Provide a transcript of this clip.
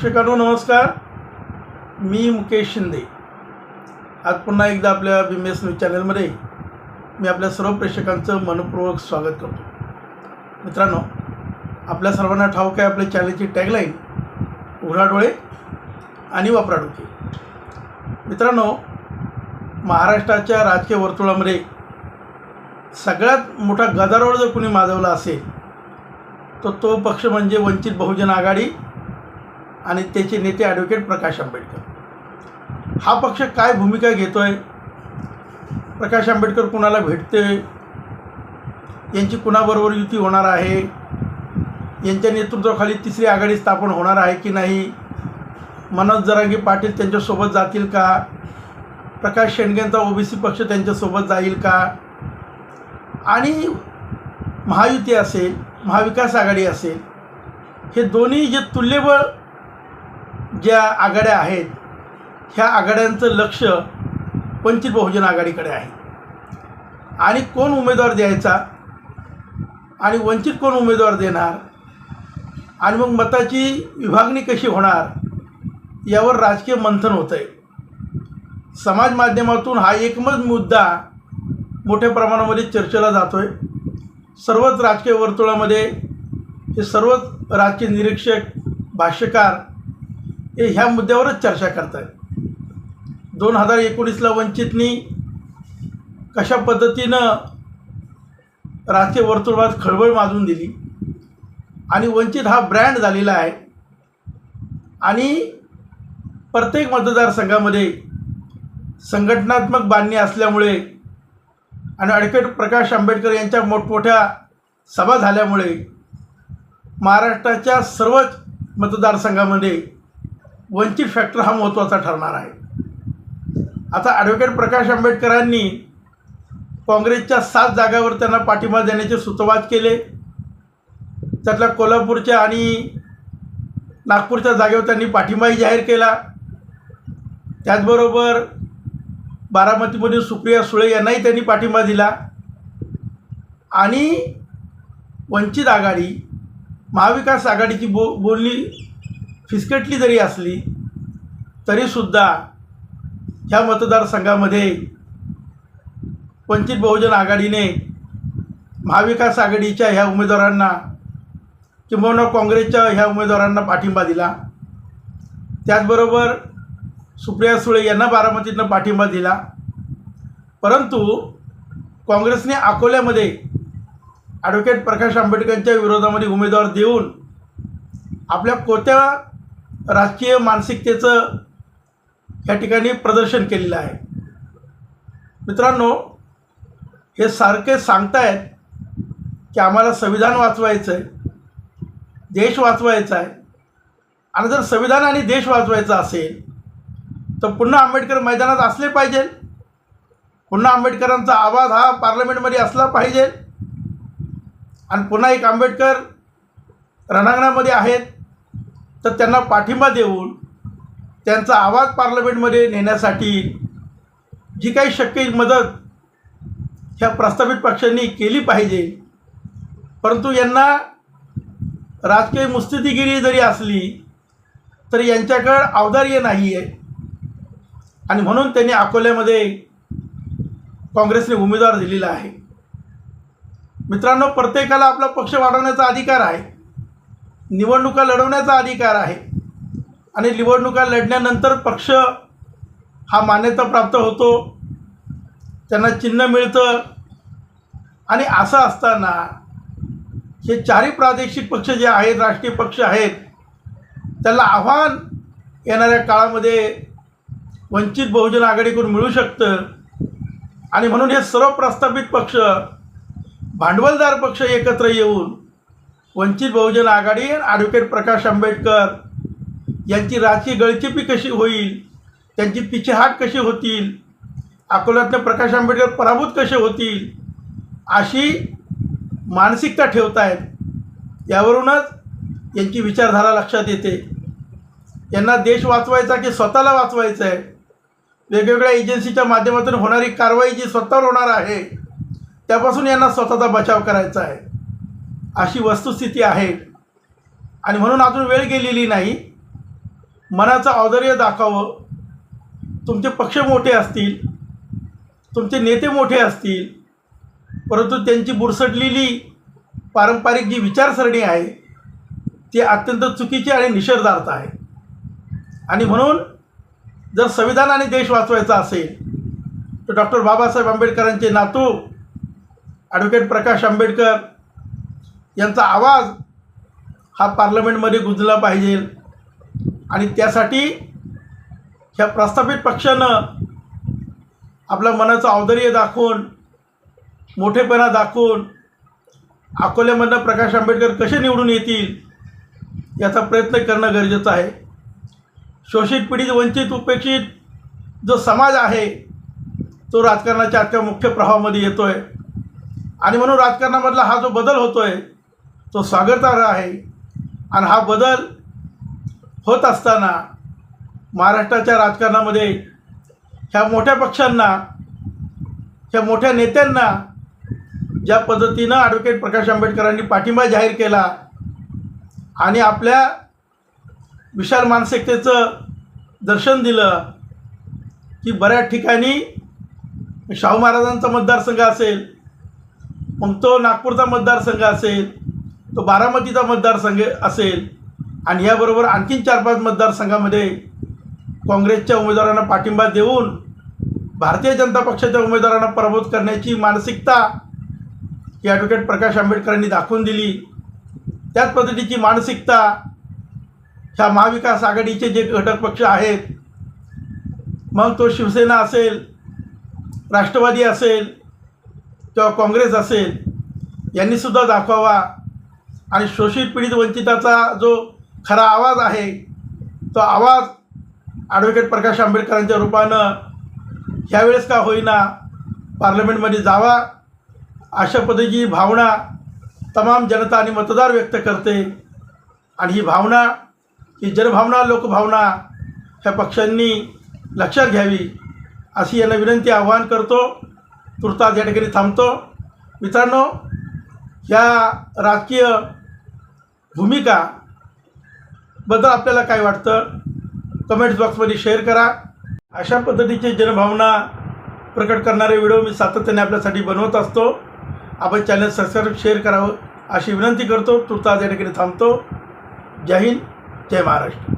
प्रेक्षकांनो नमस्कार. मी मुकेश शिंदे. आज पुन्हा एकदा आपल्या बी एस न्यूज चॅनलमध्ये मी आपल्या सर्व प्रेक्षकांचं मनपूर्वक स्वागत करतो. मित्रांनो आपल्या सर्वांना ठाऊक आहे आपल्या चॅनलची टॅगलाईन उघडा डोळे आणि वापरा डोके. मित्रांनो महाराष्ट्राच्या राजकीय वर्तुळामध्ये सगळ्यात मोठा गदारोळ जर कुणी माजवला असेल तर तो पक्ष म्हणजे वंचित बहुजन आघाडी आणि त्याचे नेते ॲडव्होकेट प्रकाश आंबेडकर. हा पक्ष काय भूमिका घेतो आहे प्रकाश आंबेडकर कुणाला भेटते यांची कुणाबरोबर युती होणार आहे? यांच्या नेतृत्वाखाली तिसरी आघाडी स्थापन होणार आहे की नाही? मनोज जरांगी पाटील त्यांच्यासोबत जातील का? प्रकाश शेंडगेंचा ओबीसी पक्ष त्यांच्यासोबत जाईल का? आणि महायुती असेल महाविकास आघाडी असेल हे दोन्ही जे तुल्यबळ ज्या आघाड्या आहेत ह्या आघाड्यांचं लक्ष वंचित बहुजन आघाडीकडे आहे. आणि कोण उमेदवार द्यायचा? आणि वंचित कोण उमेदवार देणार? आणि मग मताची विभागणी कशी होणार? यावर राजकीय मंथन होतं आहे समाज माध्यमातून हा एकमत मुद्दा मोठ्या प्रमाणामध्ये चर्चेला जातो आहे सर्वच राजकीय वर्तुळामध्ये हे सर्वच राजकीय निरीक्षक भाष्यकार हे ह्या मुद्द्यावरच चर्चा करत आहेत दोन हजार एकोणीसला वंचितनी कशा पद्धतीनं राजकीय वर्तुळात खळबळ माजून दिली? आणि वंचित हा ब्रँड झालेला आहे. आणि प्रत्येक मतदारसंघामध्ये संघटनात्मक बांधणी असल्यामुळे आणि ॲडव्होकेट प्रकाश आंबेडकर यांच्या मोठमोठ्या सभा झाल्यामुळे महाराष्ट्राच्या सर्वच मतदारसंघामध्ये वंचित फॅक्टर हा महत्त्वाचा ठरणार आहे. आता ॲडव्होकेट प्रकाश आंबेडकरांनी काँग्रेसच्या सात जागावर त्यांना पाठिंबा देण्याचे सुतवाद केले. त्यातल्या कोल्हापूरच्या आणि नागपूरच्या जागेवर त्यांनी पाठिंबाही जाहीर केला. त्याचबरोबर बारामतीमधील सुप्रिया सुळे यांनाही त्यांनी पाठिंबा दिला. आणि वंचित आघाडी महाविकास आघाडीची बो बोलणी फिसकटली जरी असली तरीसुद्धा ह्या मतदारसंघामध्ये वंचित बहुजन आघाडीने महाविकास आघाडीच्या ह्या उमेदवारांना किंबहुना काँग्रेसच्या ह्या उमेदवारांना पाठिंबा दिला. त्याचबरोबर सुप्रिया सुळे यांना बारामतीतनं पाठिंबा दिला. परंतु काँग्रेसने अकोल्यामध्ये ॲडव्होकेट प्रकाश आंबेडकरांच्या विरोधामध्ये उमेदवार देऊन आपल्या कोत्या राजकीय मानसिकतेचं या ठिकाणी प्रदर्शन केलेलं आहे. मित्रांनो हे सारखे सांगतायत की आम्हाला संविधान वाचवायचं आहे देश वाचवायचा आहे आणि जर संविधान आणि देश वाचवायचा असेल तर पुन्हा आंबेडकर मैदानात असले पाहिजे. पुन्हा आंबेडकरांचा आवाज हा पार्लमेंटमध्ये असला पाहिजे. आणि पुन्हा एक आंबेडकर रणांगणामध्ये आहेत. तर त्यांना पाठिंबा देऊन त्यांचा आवाज पार्लमेंटमध्ये नेण्यासाठी जी काही शक्य मदत ह्या प्रस्तावित पक्षांनी केली पाहिजे. परंतु यांना राजकीय मुस्तिदीगिरी जरी असली तरी यांच्याकडं अवधार्य नाही आहे आणि म्हणून त्यांनी अकोल्यामध्ये काँग्रेसने उमेदवार दिलेला आहे. मित्रांनो प्रत्येकाला आपला पक्ष वाढवण्याचा अधिकार आहे. निवडणुका लढवण्याचा अधिकार आहे. आणि निवडणुका लढल्यानंतर पक्ष हा मान्यता प्राप्त होतो. त्यांना चिन्ह मिळतं. आणि असं असताना हे चारही प्रादेशिक पक्ष जे आहेत राष्ट्रीय पक्ष आहेत त्याला आव्हान येणाऱ्या काळामध्ये वंचित बहुजन आघाडीकडून मिळू शकतं. आणि म्हणून हे सर्व प्रस्थापित पक्ष भांडवलदार पक्ष एकत्र येऊन वंचित बहुजन आघाडी ॲडव्होकेट प्रकाश आंबेडकर यांची राजकीय गळचिपी कशी होईल? त्यांची पिछेहाट कशी होतील? अकोल्यातले प्रकाश आंबेडकर पराभूत कसे होतील? अशी मानसिकता ठेवतायत. यावरूनच यांची विचारधारा लक्षात येते. यांना देश वाचवायचा की स्वतःला वाचवायचं आहे वेगवेगळ्या एजन्सीच्या माध्यमातून होणारी कारवाई जी स्वतःवर होणार आहे त्यापासून यांना स्वतःचा बचाव करायचा आहे. अशी वस्तुस्थिती आहे. आणि म्हणून अजून वेळ गेलेली नाही. मनाचं औदर्य दाखवावं. तुमचे पक्ष मोठे असतील. तुमचे नेते मोठे असतील. परंतु त्यांची बुरसटलेली पारंपरिक जी विचारसरणी आहे ती अत्यंत चुकीची आणि निषेधार्थ आहे. आणि म्हणून जर संविधान आणि देश वाचवायचा असेल तर डॉक्टर बाबासाहेब आंबेडकरांचे नातू ॲडव्होकेट प्रकाश आंबेडकर यांचा आवाज हा पार्लमेंटमध्ये गुंजला पाहिजे. आणि त्यासाठी ह्या प्रस्थापित पक्षानं आपल्या मनाचं औदर्य दाखवून मोठेपणा दाखवून अकोल्यामधनं प्रकाश आंबेडकर कसे निवडून येतील याचा प्रयत्न करणं गरजेचं आहे. शोषित पीडित वंचित उपेक्षित जो समाज आहे तो राजकारणाच्या आजच्या मुख्य प्रवाहामध्ये येतो आहे आणि म्हणून राजकारणामधला हा जो बदल होतो आहे तो स्वागतार्ह आहे. आणि हा बदल होत असताना महाराष्ट्राच्या राजकारणामध्ये ह्या मोठ्या पक्षांना ह्या मोठ्या नेत्यांना ज्या पद्धतीनं ॲडव्होकेट प्रकाश आंबेडकरांनी पाठिंबा जाहीर केला आणि आपल्या विशाल मानसिकतेचं दर्शन दिलं की बऱ्याच ठिकाणी शाहू महाराजांचा मतदारसंघ असेल मग तो नागपूरचा मतदारसंघ असेल तो बारामतीचा मतदारसंघ असेल आणि याबरोबर आणखीन चार पाच मतदारसंघामध्ये काँग्रेसच्या उमेदवारांना पाठिंबा देऊन भारतीय जनता पक्षाच्या उमेदवारांना पराभूत करण्याची मानसिकता ही ॲडव्होकेट प्रकाश आंबेडकरांनी दाखवून दिली. त्याच पद्धतीची मानसिकता ह्या महाविकास आघाडीचे जे घटक पक्ष आहेत मग तो शिवसेना असेल राष्ट्रवादी असेल किंवा काँग्रेस असेल यांनीसुद्धा दाखवावा. आणि शोषित पीडित वंचिताचा जो खरा आवाज आहे तो आवाज ॲडव्होकेट प्रकाश आंबेडकरांच्या रूपानं ह्यावेळेस का होईना पार्लमेंटमध्ये जावा अशा पद्धतीची भावना तमाम जनता आणि मतदार व्यक्त करते. आणि ही भावना ही जनभावना लोकभावना ह्या पक्षांनी लक्षात घ्यावी अशी यांना विनंती आवाहन करतो. तुर्तास या ठिकाणी थांबतो. मित्रांनो या राजकीय भूमिका बद्दल आपल्याला काय वाटतं? कमेंट्स बॉक्समध्ये शेअर करा. अशा पद्धतीचे जनभावना प्रकट करणारे व्हिडिओ मी सातत्याने आपल्यासाठी बनवत असतो. आपण चॅनल सबस्क्राईब शेअर करावं अशी विनंती करतो. तुर्तास या ठिकाणी थांबतो. जय हिंद जय महाराष्ट्र.